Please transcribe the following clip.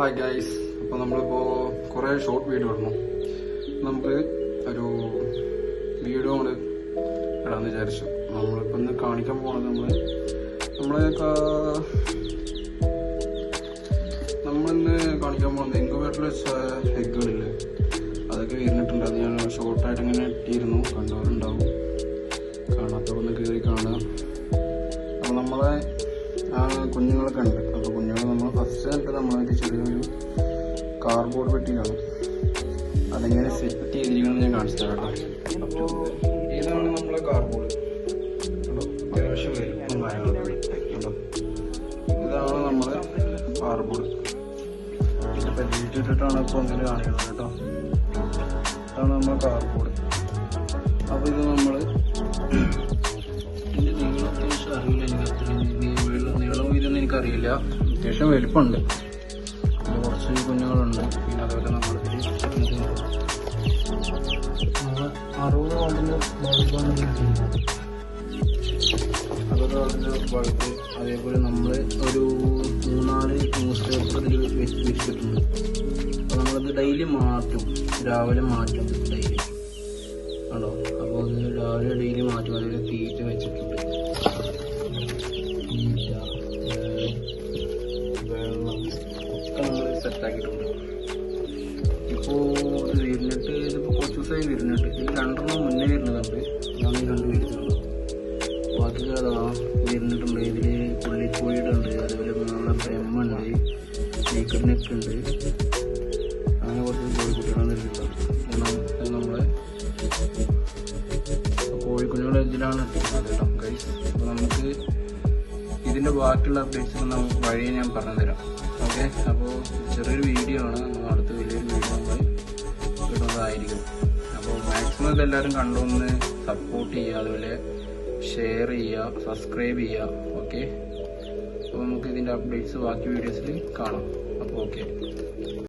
Hi guys അപ്പോൾ നമ്മളിപ്പോൾ കുറേ ഷോർട്ട് വീഡിയോ ഇടണം നമുക്ക് ഒരു വീഡിയോ ആണ് ഇടാന്ന് വിചാരിച്ചു. നമ്മളിപ്പോൾ ഇന്ന് കാണിക്കാൻ പോണത് നമ്മൾ നമ്മളെ നമ്മളിന്ന് കാണിക്കാൻ പോകുന്നത് ഇൻക്യുബേറ്ററിൽ വെച്ച എഗ്ഗുകളില്ലേ അതൊക്കെ വീണിട്ടുണ്ട് അത് ഞാൻ ഷോർട്ടായിട്ട് ഇങ്ങനെ ഇട്ടിരുന്നു. കണ്ടവരുണ്ടാവും. ആയിട്ട് നമ്മളൊരു ചെറിയൊരു കാർഡ്ബോർഡ് പെട്ടിയാണ് അതെങ്ങനെ സെറ്റ് ചെയ്തിരിക്കണം ഞാൻ കാണിച്ചു തരാം കേട്ടോ. ഇതാണ് നമ്മളെ കാർഡ്ബോർഡ് ഇതാണ് നമ്മളെ കാർഡ്ബോർഡ് ഇതിന്റെ പരിചയിട്ടിട്ടാണ് ഇപ്പോൾ അങ്ങനെ കാണിക്കുന്നത് കേട്ടോ. ഇതാണ് നമ്മളെ കാർഡ്ബോർഡ് അപ്പോൾ ഇത് അത്യാവശ്യം അറിയില്ല എനിക്ക് അത്രയും. നീളം നീളം ഇതൊന്നും എനിക്കറിയില്ല. അത്യാവശ്യം വലിപ്പമുണ്ട്. അതിൽ കുറച്ച് കുഞ്ഞുങ്ങളുണ്ട്. പിന്നെ അതുപോലെ നമ്മൾ അറുപത് വാട്ടിന്റെ ബൾബാണ് ഇതിൽ അറുപത് വാട്ടിന്റെ ബൾബ് അതേപോലെ നമ്മൾ ഒരു മൂന്നാൽ ന്യൂസ് പേപ്പർ ഇതിൽ വെച്ച് വെച്ചിട്ടുണ്ട് അപ്പോൾ നമ്മളത് ഡെയിലി മാറ്റും. രാവിലെ മാറ്റും ഡെയിലി ആണോ? അപ്പോൾ രാവിലെ ഡെയിലി മാറ്റും. അതിൽ തീറ്റ സെറ്റാക്കിയിട്ടുണ്ട്. ഇപ്പോൾ ഇത് വരുന്നിട്ട് ഇതിപ്പോൾ കുറച്ച് ദിവസമായി വരുന്നുണ്ട്. ഇത് രണ്ടെണ്ണം മുന്നേ വരുന്നതുണ്ട് ഞാൻ ഈ രണ്ട് വരുന്നുള്ളൂ അത് അതാ വരുന്നിട്ടുണ്ട് ഇതിൽ പുള്ളിക്കോഴിയുടെ ഉണ്ട് അതുപോലെ നമ്മളെ ബ്രഹ്മുണ്ട്. നീക്കറിനൊക്കെ ഉണ്ട് അങ്ങനെ കുറച്ച് കോഴിക്കുട്ടികളാണ് വരുന്നുണ്ട്. നമ്മളെ കോഴിക്കുഞ്ഞുങ്ങളുടെ ഇതിലാണ് കേട്ടോ കഴിച്ചത് അപ്പോൾ നമുക്ക് ഇതിന്റെ ബാക്കിയുള്ള അപ്ഡേറ്റ്സ് നമുക്ക് വഴിയെ ഞാൻ പറഞ്ഞു തരാം അപ്പോൾ ചെറിയൊരു വീഡിയോ ആണ്. അടുത്ത വലിയൊരു വീഡിയോ നമ്മൾ ഇടുന്നതായിരിക്കും. അപ്പോൾ മാക്സിമം ഇതെല്ലാവരും കണ്ടൊന്ന് സപ്പോർട്ട് ചെയ്യുക അതുപോലെ ഷെയർ ചെയ്യുക സബ്സ്ക്രൈബ് ചെയ്യുക. ഓക്കെ അപ്പോൾ നമുക്ക് ഇതിന്റെ അപ്ഡേറ്റ്സ് ബാക്കി വീഡിയോസിൽ കാണാം. അപ്പോൾ ഓക്കെ